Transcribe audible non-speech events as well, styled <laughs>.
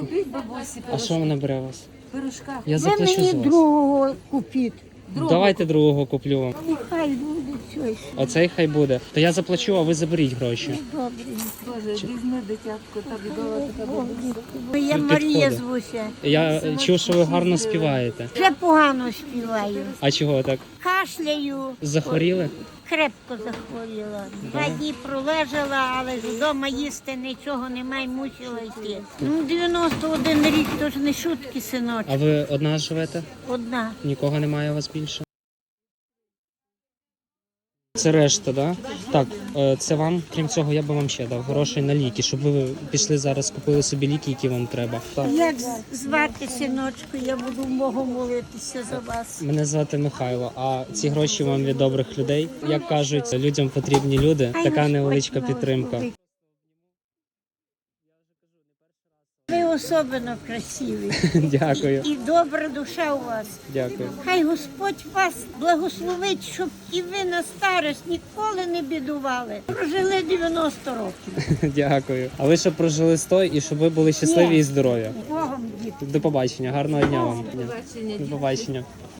Купіть бабусі А що вона бере у вас? пирожка. Я Ви заплачу мені за вас. другого купіть. Давайте другого куплю вам. Нехай буде щось. Оцей хай буде. То я заплачу, а ви заберіть гроші. Добре. Боже, візьми дитятку, та така бабуся. Я Марія звуся. Я чув, що ви гарно співаєте. Вже погано співаю. А чого так? Кашляю. Захворіли? Крепко захворіла. Два дні пролежала, але ж вдома їсти нічого немає, мусила йти. Ну, 91 рік, то ж не шутки, синочок. А ви одна живете? Одна. Нікого немає у вас більше? Це решта, да? Так, е, це вам, крім цього, я би вам ще дав грошей на ліки, щоб ви пішли зараз, купили собі ліки, які вам треба. Так. Як звати синочку, я буду Богу молитися за вас. Мене звати Михайло, а ці гроші вам від добрих людей. Як кажуть, людям потрібні люди. Така невеличка підтримка. Ви особливо красиві. <laughs> Дякую, І добра душа у вас. дякую. Хай Господь вас благословить, щоб і ви на старість ніколи не бідували. Прожили 90 років. <laughs> Дякую. А ви щоб прожили 100 і щоб ви були щасливі і здорові. Богом діти. До побачення, гарного дня вам. Побачення, До побачення.